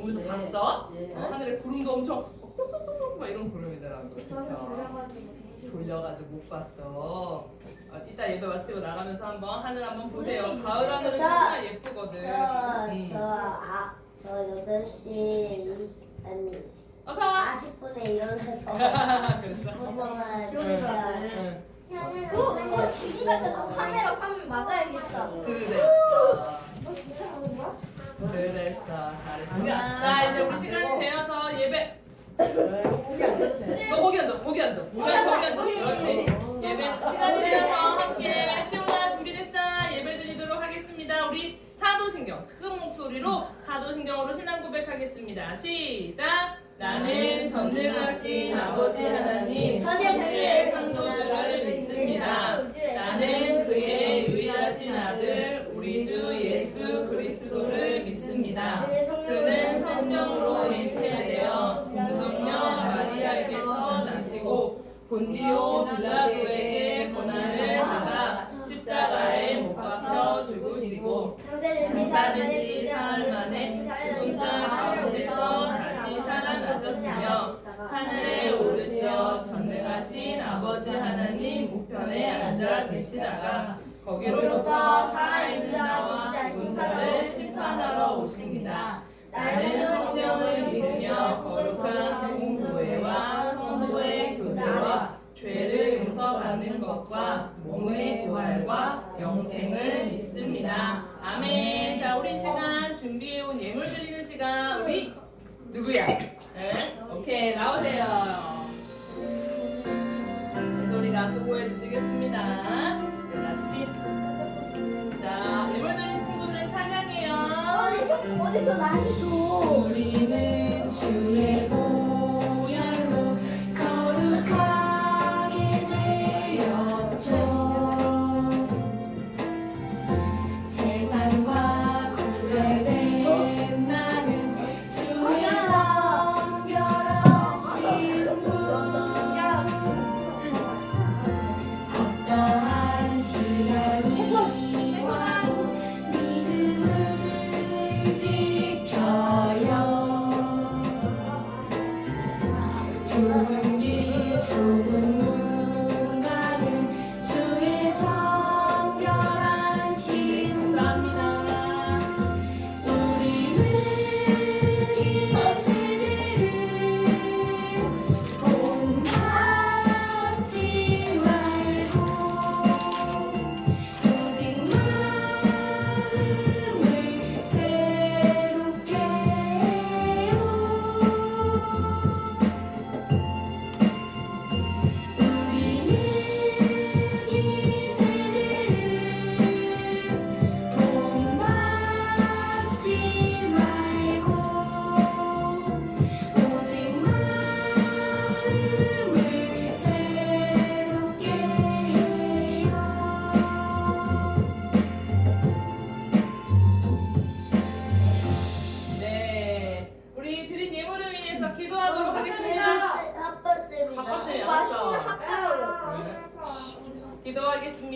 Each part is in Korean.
보면서 봤어? 네. 어, 하늘에 구름도 엄청 막 이런 구름이더라고. 그쵸? 졸려가지고 못 봤어. 아, 이따 예배 마치고 나가면서 한번 하늘 한번 보세요. 가을 하늘은 저- 정말 예쁘거든. 음. 저저아저 8시 아니 어서 와. 40분에 일어나서 그랬어. 엄마가 응. 어, 어, 지금 같은 거 카메라 화면 막아야겠다. 그래. 그랬어. 잘했어. 자 이제 우리 시간이 되어서 예배. 너 거기 앉아. 거기 앉아. 거기 앉아. 거기 앉아. 그렇지. 예배 시간이 되어서 함께 시온아 준비됐어. 예배 드리도록 하겠습니다. 우리 사도신경 큰 목소리로 사도신경으로 신앙 고백하겠습니다. 시작. 나는 전능하신 아버지 하나님 전에 성도들을 믿습니다. 우편에 앉아 계시다가 거기로부터 살아있는 자와 죽은 자를 심판하러 오십니다. 나는 성령을 믿으며 거룩한 공교회와 성도의 교제와 죄를 용서받는 것과 몸의 부활과 영생을 믿습니다. 아멘. 자, 우리 시간 준비해온 예물 드리는 시간 우리 누구야? 네? 오케이 나오세요. 소리가 수고해 주시겠습니다. 같이. 자, 예물 드리는 친구들은 찬양해요. 어디서 나시 줘? 우리는 주의 보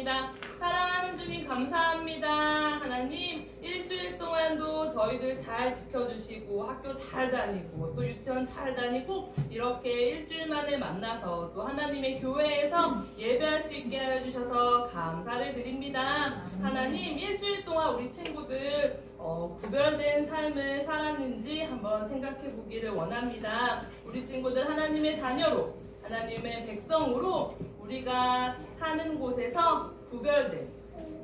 기도하겠습니다. 사랑하는 주님 감사합니다. 하나님 일주일 동안도 저희들 잘 지켜주시고 학교 잘 다니고 또 유치원 잘 다니고 이렇게 일주일 만에 만나서 또 하나님의 교회에서 예배할 수 있게 하여 주셔서 감사를 드립니다. 하나님 일주일 동안 우리 친구들 어, 구별된 삶을 살았는지 한번 생각해 보기를 원합니다. 우리 친구들 하나님의 자녀로 하나님의 백성으로 우리가 사는 곳에서 구별된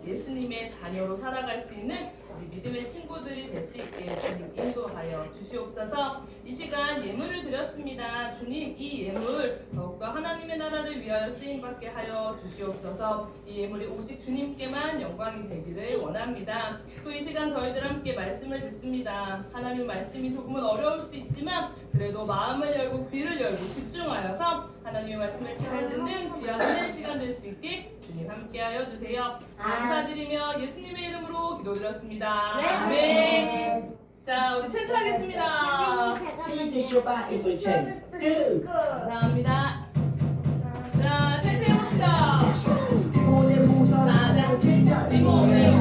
예수님의 자녀로 살아갈 수 있는 믿음의 친구들이 될 수 있게 주님 인도하여 주시옵소서 이 시간 예물을 드렸습니다. 주님 이 예물 더욱더 하나님의 나라를 위하여 쓰임받게 하여 주시옵소서 이 예물이 오직 주님께만 영광이 되기를 원합니다. 또 이 시간 저희들 함께 말씀을 듣습니다. 하나님 말씀이 조금은 어려울 수 있지만 그래도 마음을 열고 귀를 열고 집중하여서 하나님의 말씀을 잘 듣는 귀한 시간 될 수 있게 주님 함께하여 주세요. 감사드리며 예수님의 이름으로 기도드렸습니다. 네. 아멘. 자, 우리 챈트하겠습니다. 페이지 이블첸 끝 감사합니다. 자, 챈트 해봅시다. 대본의 무서 4장 7절 리모델 우선 4장 7절. 대본의 무서 4장 7절 리모델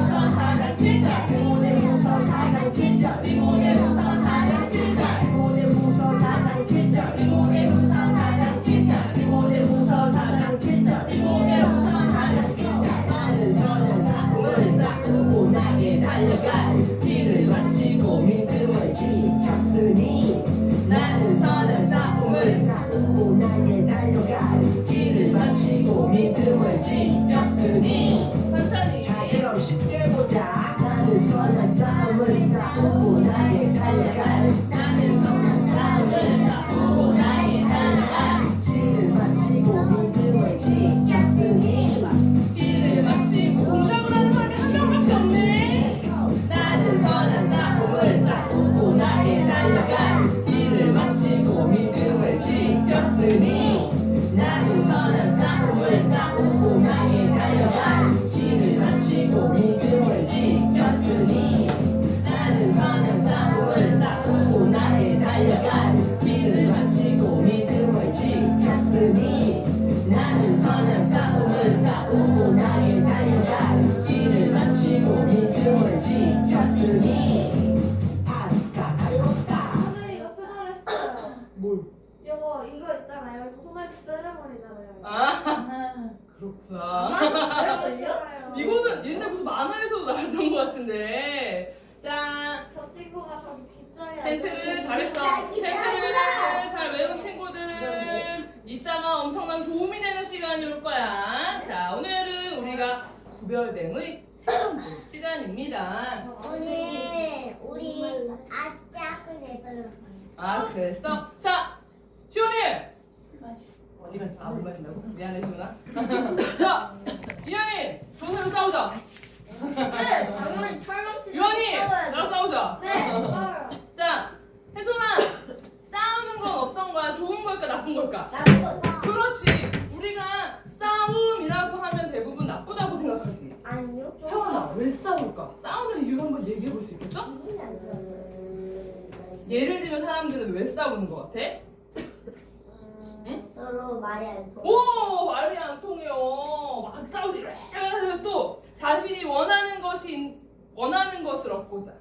만화에서도 나왔던 것 같은데. 자, 저 친구가 저기 뒷자리에 젠트를 잘했어. 젠트를 잘 외운 친구들은 이따가 엄청난 도움이 되는 시간이 올 거야. 자, 오늘은 우리가 구별됨의 세 번째 시간입니다. 오늘 우리 아주 작은 애들 아, 그랬어? 자, 시원이! 어디 가지? 아, 물 마신다고? 미안해, 시원아. 자, 이현이! 조선을 싸우자! 네, 장모님 철망치. 유한이! 나랑 싸우자! 네. 자, 혜선아! 싸우는 건 어떤 거야? 좋은 걸까, 나쁜 걸까? 나쁜 거. 그렇지! 우리가 싸움이라고 하면 대부분 나쁘다고 생각하지. 아니요. 혜원아, 왜 싸울까? 싸우는 이유 한번 얘기해 볼 수 있겠어? 예를 들면 사람들은 왜 싸우는 것 같아? 서로 말이 안 통해. 오 말이 안 통해요. 막 싸우지. 또 자신이 원하는 것이 원하는 것을 얻고자.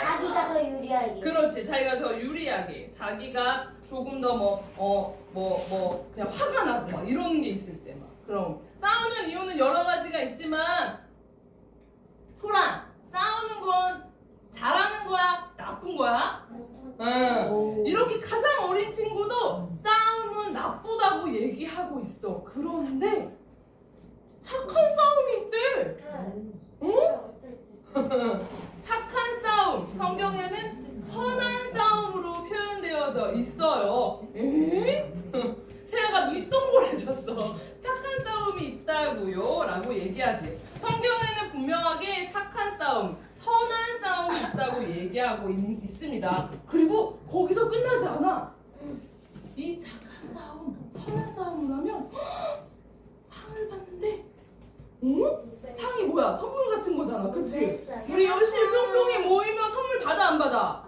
자기가 더 유리하게. 그렇지. 자기가 더 유리하게. 자기가 조금 더 뭐 어 뭐 뭐 그냥 화가 나고 막 이런 게 있을 때 막. 그럼 싸우는 이유는 여러 가지가 있지만 소란 싸우는 건 잘하는 거야 나쁜 거야? 응. 이렇게 가장 어린 친구도 싸움은 나쁘다고 얘기하고 있어. 그런데 착한 싸움이 있대. 착한 싸움. 성경에는 선한 싸움으로 표현되어져 있어요. 에? 세아가 눈이 동그래졌어. 착한 싸움이 있다고요. 라고 얘기하지. 성경에는 분명하게 착한 싸움, 선한 싸움이 있다고 얘기하고 있, 있습니다. 그리고 거기서 끝나지 않아. 이 착한 싸움, 선한 싸움을 하면 상을 받는데, 응? 상이 뭐야? 선물 같은 거잖아. 그치? 우리 열심히 뿅뿅이 모이면 선물 받아 안 받아?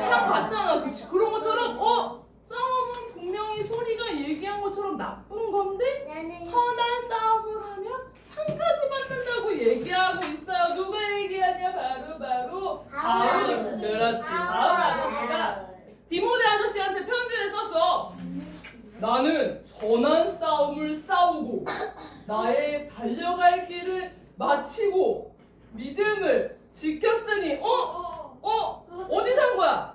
상 받잖아. 그치? 그런 것처럼 어? 싸움은 분명히 소리가 얘기한 것처럼 나쁜 건데 선한 싸움을 하면 상까지 받는다고 얘기하고 있어요. 누가 얘기하냐? 바로 바로 바울. 그렇지. 바울 아저씨가 디모데 아저씨한테 편지를 썼어. 나는 선한 싸움을 싸우고 나의 달려갈 길을 마치고 믿음을 지켰으니 어? 어? 어디 산 거야?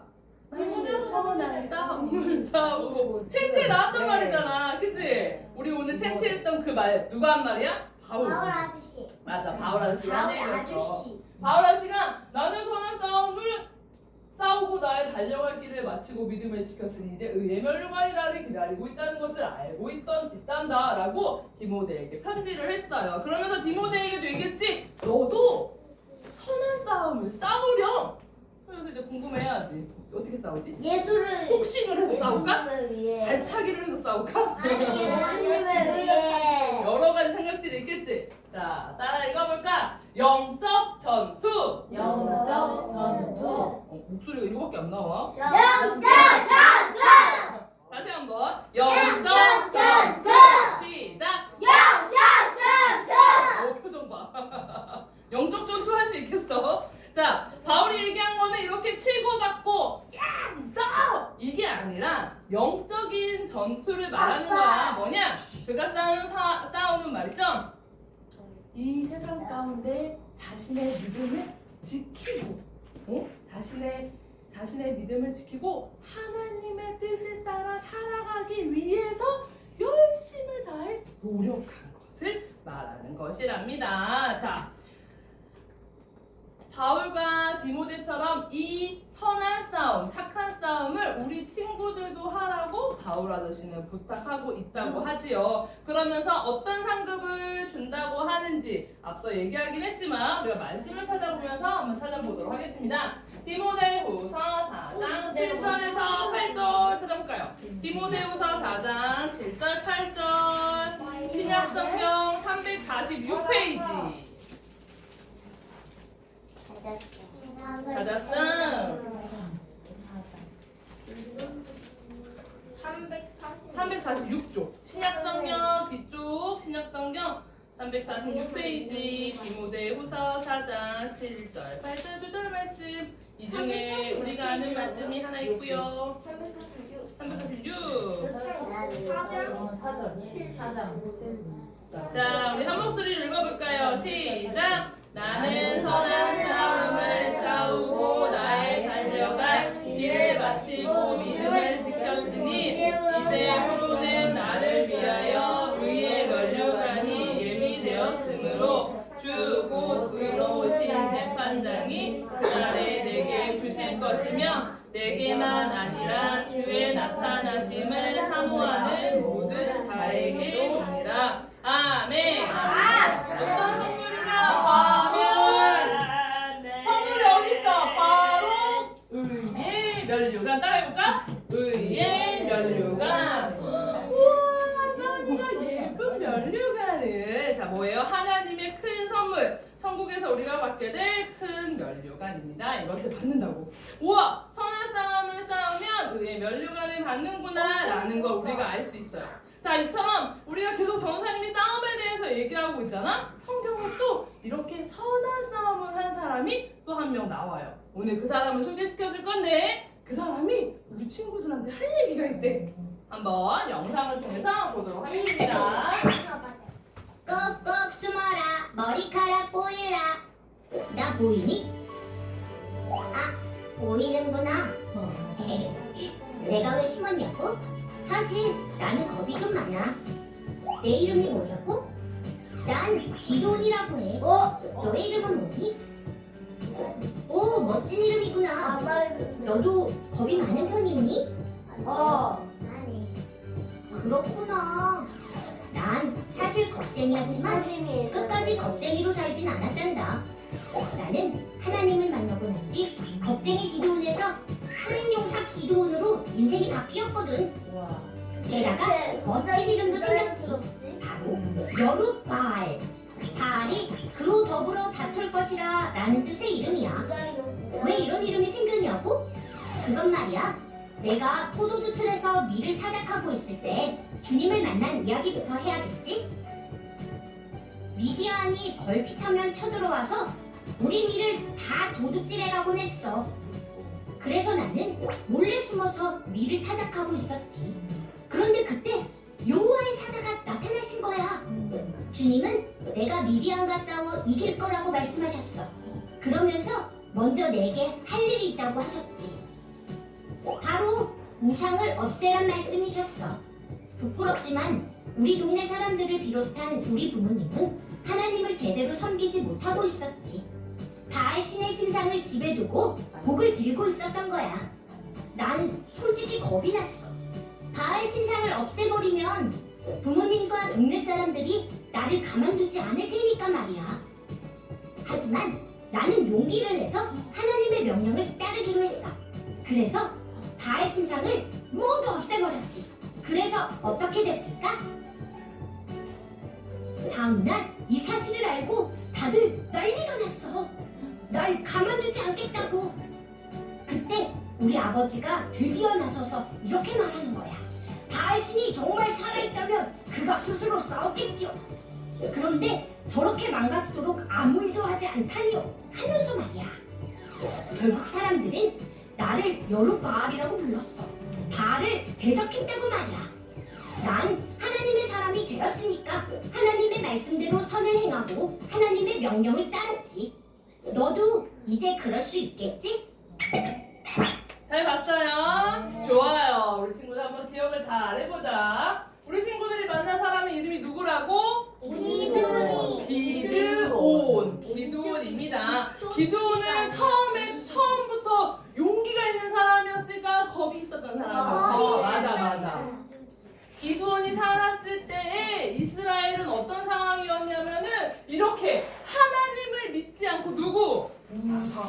싸움을 싸우고 챈트에 나왔단 말이잖아 그치? 우리 오늘 챈트했던 그 말 누가 한 말이야? 바울 바울 아저씨. 맞아 바울 아저씨가 한 바울 아저씨. 바울 아저씨가 나는 선한 싸움을 싸우고 나의 달려갈 길을 마치고 믿음을 지켰으니 이제 의의 멸류관이 나를 기다리고 있다는 것을 알고 있던 있단다 라고 디모데에게 편지를 했어요. 그러면서 디모데에게도 얘기했지. 너도 선한 싸움을 싸우렴. 그래서 이제 궁금해야지. 어떻게 싸우지? 예수를 복싱을 해서 싸울까? 예수님을 위해. 발차기를 해서 싸울까? 아니 예수님을 위해. 여러 가지 생각들이 있겠지. 자, 따라 읽어볼까? 영적 전투. 영적 전투. 어, 목소리가 이거밖에 안 나와. 영적 전투. 다시 한번 영적 전투. 시작. 영적 전투. 어, 표정 봐. 영적 전투 할 수 있겠어? 자, 바울이 얘기한 거는 이렇게 치고받고 야, 너 이게 아니라 영적인 전투를 말하는 거야. 뭐냐? 그가 싸우는 사, 싸우는 말이죠. 이 세상 가운데 자신의 믿음을 지키고, 어? 자신의 자신의 믿음을 지키고 하나님의 뜻을 따라 살아가기 위해서 열심을 다해 노력한 것을 말하는 것이랍니다. 자, 바울과 디모데처럼 이 선한 싸움, 착한 싸움을 우리 친구들도 하라고 바울 아저씨는 부탁하고 있다고 하지요. 그러면서 어떤 상급을 준다고 하는지 앞서 얘기하긴 했지만 우리가 말씀을 찾아보면서 한번 찾아보도록 하겠습니다. 디모데후서 4장 7절에서 8절 찾아볼까요? 디모데후서 4장 7절 8절 신약 성경 346페이지 찾았어? 340. 346쪽 신약 성경 뒤쪽 신약 성경 346페이지 디모데 후서 4장 7절 8절 9절 말씀 이 중에 우리가 아는 말씀이 하나 있고요 346 자, 우리 한 목소리로 읽어볼까요? 시작! 나는 선한 싸움을 싸우고 나의 달려갈 길을 마치고 믿음을 지켰으니 이제부로는 나를 위하여 의의 면류관이 예비되었으므로 주 곧 의로우신 재판장이 그날에 내게 주실 것이며 내게만 아니라 주의 나타나심을 사모하는 모든 자에게 주니라. 아멘. 어떤 선물이냐? 바로 선물이 어디 있어? 바로 의의 면류관 따라해볼까? 의의 면류관. 우와, 써니가 예쁜 면류관을 자 뭐예요? 하나님의 큰 선물. 천국에서 우리가 받게 될 큰 면류관입니다. 이것을 받는다고. 우와, 선한 싸움을 싸우면 의의 면류관을 받는구나라는 걸 우리가 알 수 있어요. 자, 이처럼 우리가 계속 전사님이 싸움에 대해서 얘기하고 있잖아. 성경에 또 이렇게 선한 싸움을 한 사람이 또 한 명 나와요. 오늘 그 사람을 소개시켜 줄 건데 그 사람이 우리 친구들한테 할 얘기가 있대. 한번 영상을 통해서 보도록 하겠습니다. 꼭꼭 숨어라 머리카락 보일라 나 보이니? 아 보이는구나 내가 왜 숨었냐고? 사실 나는 겁이 좀 많아 내 이름이 뭐냐고? 난 기도원이라고 해 너의 이름은 뭐니? 오 멋진 이름이구나 너도 겁이 많은 편이니? 어. 그렇구나 난 사실 겁쟁이였지만 끝까지 겁쟁이로 살진 않았단다. 나는 하나님을 만나고 난 뒤 겁쟁이 기도원에서 수행용사 기도원으로 인생이 바뀌었거든. 게다가 멋진 이름도 생겼지. 바로 여룻바알. 바알이 그로 더불어 다툴 것이라 라는 뜻의 이름이야. 왜 이런 이름이 생겼냐고? 그건 말이야. 내가 포도주 틀에서 밀을 타작하고 있을 때 주님을 만난 이야기부터 해야겠지? 미디안이 걸핏하면 쳐들어와서 우리 밀을 다 도둑질해가곤 했어. 그래서 나는 몰래 숨어서 밀을 타작하고 있었지. 그런데 그때 여호와의 사자가 나타나신 거야. 주님은 내가 미디안과 싸워 이길 거라고 말씀하셨어. 그러면서 먼저 내게 할 일이 있다고 하셨지. 바로 우상을 없애란 말씀이셨어. 부끄럽지만 우리 동네 사람들을 비롯한 우리 부모님은 하나님을 제대로 섬기지 못하고 있었지. 바알 신의 신상을 집에 두고 복을 빌고 있었던 거야. 난 솔직히 겁이 났어. 바알 신상을 없애버리면 부모님과 동네 사람들이 나를 가만두지 않을 테니까 말이야. 하지만 나는 용기를 내서 하나님의 명령을 따르기로 했어. 그래서 바알 신상을 모두 없애버렸지. 그래서 어떻게 됐을까? 다음날 이 사실을 알고 다들 난리가 났어. 날 가만두지 않겠다고. 그때 우리 아버지가 드디어 나서서 이렇게 말하는 거야. 바알 신이 정말 살아있다면 그가 스스로 싸웠겠지요. 그런데 저렇게 망가지도록 아무 일도 하지 않다니요. 하면서 말이야. 결국 사람들은 나를 여로 바알이라고 불렀어. 바알을 대적했다고 말이야. 난 하나님의 사람이 되었으니까 하나님의 말씀대로 선을 행하고 하나님의 명령을 따랐지. 너도 이제 그럴 수 있겠지? 잘 봤어요? 좋아요. 우리 친구들 한번 기억을 잘 해보자. 우리 친구들이 만난 사람의 이름이 누구라고? 기드온이. 기드온. 기드온입니다. 기드온은 처음에 처음부터 용기가 있는 사람이었을까? 겁이 있었던 사람이었어. 맞아, 맞아. 기드온이 살았을 때에 이스라엘은 어떤 상황이었냐면은 이렇게 하나님을 믿지 않고 누구? 우사,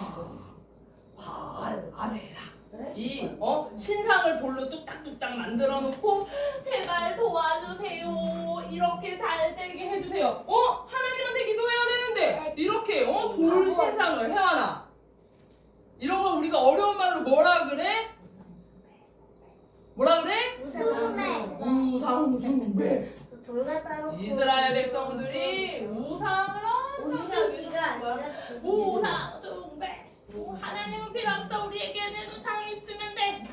바알, 아세라. 이 어? 신상을 돌로 뚝딱뚝딱 만들어 놓고 제발 도와주세요. 이렇게 잘 되게 해주세요. 어? 하나님한테 기도해야 되는데 이렇게 어? 돌 신상을 해와라. 이런 걸 우리가 어려운 말로 뭐라 그래? 뭐라 그래? 우상숭배 따로 이스라엘 백성들이 우상을 엄청나게 오늘이가 숭배한 거야. 아니라 두 우상 숭배. 뭐 하나님은 필요 없어. 우리에게는.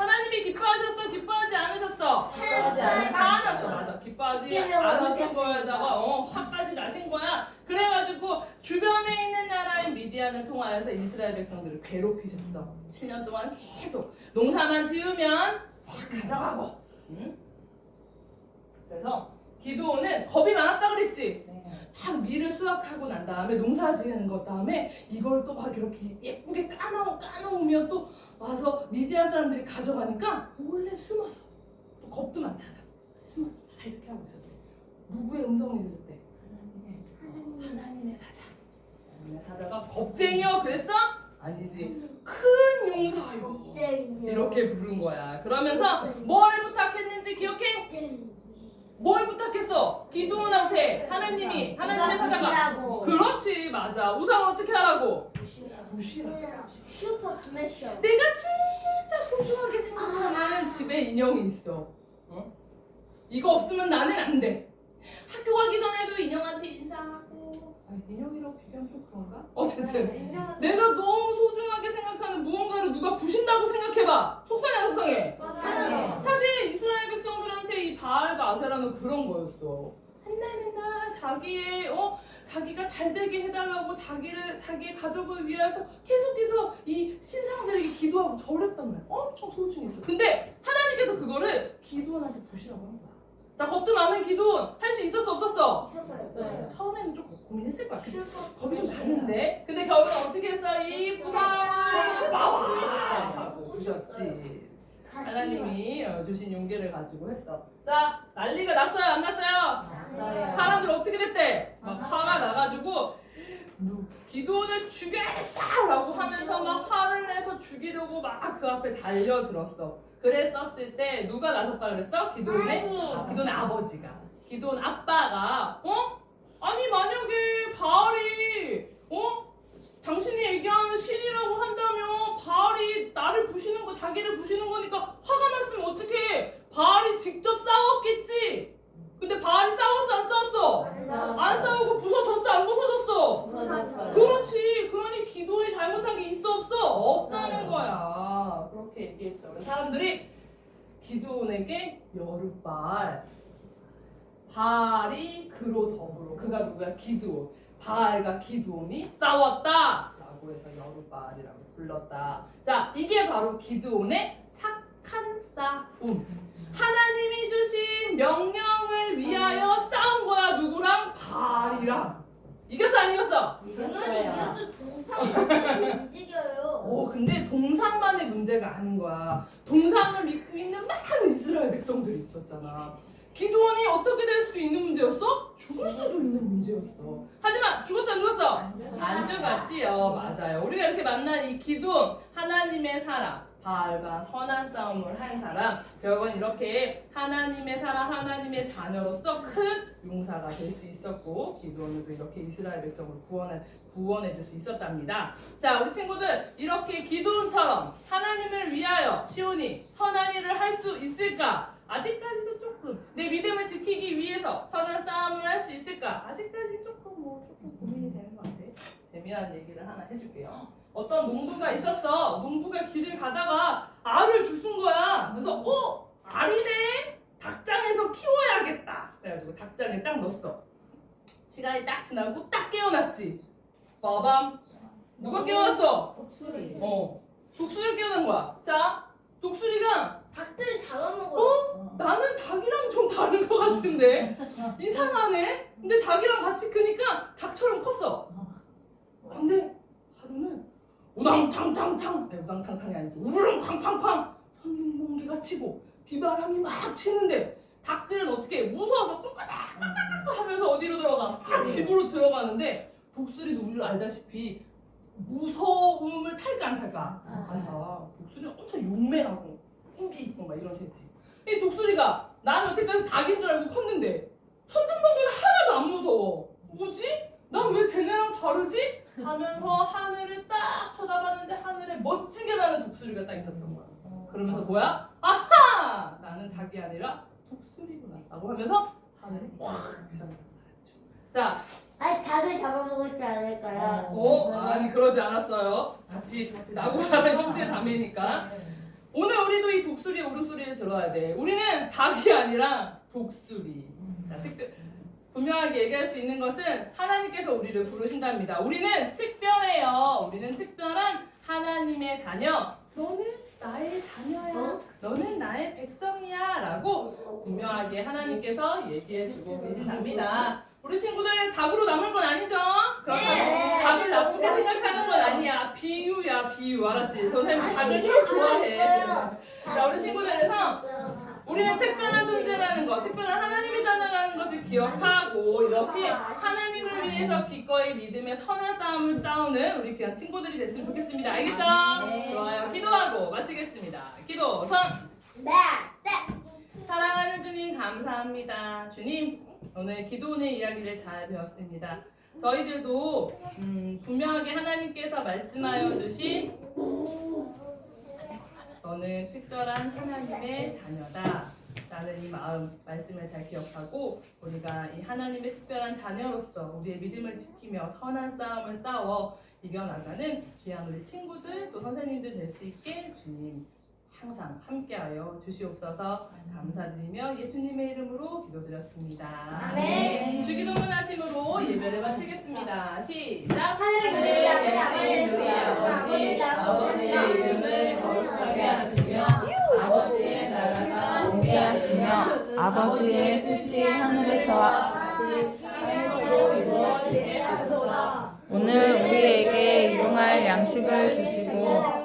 하나님이 기뻐하셨어? 기뻐하지 않으셨어? 기뻐하지 화났어, 맞아. 기뻐하지 십계명을 않으신 어겼으니까. 거에다가 어 화까지 나신 거야. 그래가지고 주변에 있는 나라인 미디안을 통하여서 이스라엘 백성들을 괴롭히셨어. 7년 동안 계속 농사만 지으면 싹 가져가고. 응? 그래서 기도는 겁이 많았다 그랬지. 막 밀을 수확하고 난 다음에 농사 지는 것 다음에 이걸 또 막 이렇게 예쁘게 까놓, 까놓으면 또 와서 미디안 사람들이 가져가니까 몰래 숨어서 또 겁도 많잖아. 숨어서 다 이렇게 하고 있었대. 누구의 음성이 들렸대? 하나님의 사자. 하나님의 사자가 겁쟁이요? 그랬어? 아니지. 큰 용사요. 이렇게 부른 거야. 그러면서 뭘 부탁했는지 기억해? 뭘 부탁했어? 기도원한테. 하나님이 하나님의 사자가. 그렇지 맞아. 우상을 어떻게 하라고? 부시라 슈퍼 스매셔. 내가 진짜 소중하게 생각하는 집에 인형이 있어. 어? 이거 없으면 나는 안돼. 학교 가기 전에도 인형한테 인사하고. 아니, 인형이라고 비교하면 좀 그런가? 어쨌든. 내가 너무 소중하게 생각하는 무언가를 누가 부신다고 생각해봐 속상해 안 속상해 맞아요. 사실 이스라엘 백성들한테 이 바알과 아세라는 그런 거였어. 맨날 맨날 자기의 어 자기가 잘 되게 해달라고 자기를 자기의 가족을 위해서 계속해서 이 신상들에게 기도하고 절했단 말이야. 엄청 소중했어. 근데 하나님께서 그거를 기도원한테 부시라고 한 거야. 자 겁도 많은 기도원 할수 있었어 없었어? 있었어요. 처음에는 좀 고민했을 거야. 근데 겁이 좀 많은데. 근데 결국 어떻게 했어? 이 부상을 하고 부셨지. 하나님이 어, 주신 용기를 가지고 했어. 자, 난리가 났어요, 안 났어요? 사람들 어떻게 됐대? 막 화가 나가지고 누- 기도원을 죽여야겠다라고 하면서 막 화를 내서 죽이려고 막 그 앞에 달려들었어. 그랬었을 때 누가 나셨다 그랬어? 기도원의 하나님. 아, 기도원의 아버지가. 기도원 아빠가 어? 아니 만약에 바알이 어? 당신이 얘기하는 신이라고 한다면 바알이 나를 부시는 거 자기를 부시는 거니까 화가 났으면 어떡해 바알이 직접 싸웠겠지? 근데 바알이 싸웠어 안 싸웠어? 안 싸우고 부서졌어 안 부서졌어? 그렇지. 그러니 기도에 잘못한 게 있어 없어? 없다는 거야. 그렇게 얘기했죠. 사람들이 기도원에게 여룻발 바알이 그로 더불어 그가 누구야? 기드온. 바알과 기드온이 싸웠다 라고 해서 여룻발이라고 불렀다. 자 이게 바로 기드온의 착한 싸움 하나님이 주신 명령을 위하여 싸운 거야 누구랑? 바알이랑. 이겼어 안 이겼어? 당연히 이것도 어떻게 움직여요. 오 근데 동상만의 문제가 아닌 거야. 동상을 믿고 있는 많은 이스라엘 백성들이 있었잖아. 기도원이 어떻게 될 수도 있는 문제였어? 죽을 수도 있는 문제였어. 하지만 죽었어 안 죽었어? 안 죽었지요. 맞아요. 우리가 이렇게 만난 이 기도원 하나님의 사람 바알과 선한 싸움을 한 사람 결국은 이렇게 하나님의 사람 하나님의 자녀로서 큰 용사가 될 수 있었고 기도원도 이렇게 이스라엘 백성을 구원해 구원해 줄 수 있었답니다. 자, 우리 친구들 이렇게 기도원처럼 하나님을 위하여 시온이 선한 일을 할 수 있을까? 아직까지도 조금 내 믿음을 지키기 위해서 선한 싸움을 할 수 있을까? 아직까지 조금 뭐 조금 고민이 되는 것 같아. 재미난 얘기를 하나 해줄게요. 어떤 농부가 있었어. 농부가 길을 가다가 알을 주순 거야. 그래서 어 알이네. 닭장에서 키워야겠다. 그래가지고 닭장에 딱 넣었어. 시간이 딱 지나고 딱 깨어났지. 빠밤. 누가 깨어났어? 목소리. 어. 독수리가 깨어난 거야. 자, 독수리가 닭들이 잡아먹어. 나는 닭이랑 좀 다른 것 같은데 이상하네. 근데 닭이랑 같이 크니까 닭처럼 컸어. 근데 우당탕탕탕, 아니 우당탕탕이 아니지 우렁팡팡팡 천둥번개가 치고 비바람이 막 치는데 닭들은 어떻게 무서워서 꿀까닥까닥 하면서 어디로 들어가? 막 집으로 들어가는데 독수리도 우리 알다시피 무서움을 탈까 안 탈까? 안 타. 독수리는 엄청 용맹하고 욱이 있고 막 이런 새지. 이 독수리가 나는 여태까지 닭인 줄 알고 컸는데 천둥번개가 하나도 안 무서워. 뭐지? 난 왜 쟤네랑 다르지? 하면서 하늘을 딱 쳐다봤는데 하늘에 멋지게 나는 독수리가 딱 있었던 거야. 그러면서 뭐야? 아하! 나는 닭이 아니라 독수리구나. 라고 하면서 하늘이 확 비상등 자, 아니 닭을 잡아먹을 줄 않을까요? 어? 아니 그러지 않았어요. 같이 나고 자란 형제 자매니까. 오늘 우리도 이 독수리의 울음소리를 들어야 돼. 우리는 닭이 아니라 독수리. 자, 특별, 분명하게 얘기할 수 있는 것은 하나님께서 우리를 부르신답니다. 우리는 특별해요. 우리는 특별한 하나님의 자녀. 너는 나의 자녀야. 너는 나의 백성이야. 라고 분명하게 하나님께서 얘기해주고 계신답니다. 우리 친구들 닭으로 남은 건 아니죠? 그렇다고 닭을 나쁘게 생각하는 건 아니야. 비유야, 비유. 알았지? 선생님 닭을 참 좋아해. 자, 우리 친구들에서 우리는 특별한 존재라는 것, 특별한 하나님의 자녀라는 것을 기억하고 이렇게 하나님을 위해서 기꺼이 믿음의 선한 싸움을 싸우는 우리 귀한 친구들이 됐으면 좋겠습니다. 알겠죠? 좋아요. 기도하고 마치겠습니다. 기도 선. 네. 네. 사랑하는 주님 감사합니다. 주님 오늘 기도원의 이야기를 잘 배웠습니다. 저희들도 음, 분명하게 하나님께서 말씀하여 주신 너는 특별한 하나님의 자녀다. 라는 이 마음 말씀을 잘 기억하고 우리가 이 하나님의 특별한 자녀로서 우리의 믿음을 지키며 선한 싸움을 싸워 이겨나가는 귀한 우리 친구들 또 선생님들 될 수 있게 주님 항상 함께하여 주시옵소서 감사드리며 예수님의 이름으로 기도드렸습니다. 아멘. 주기도문 하심으로 예배를 마치겠습니다. 시작. 하늘을 계신 우리 아버지, 아버지의 이름을 거룩하게 하시며 아버지의 나라가 오게 하시며 아버지의 뜻이 하늘에서와 같이 하늘로 이루어지게 하소서. 오늘 우리에게 일용할 양식을 주시고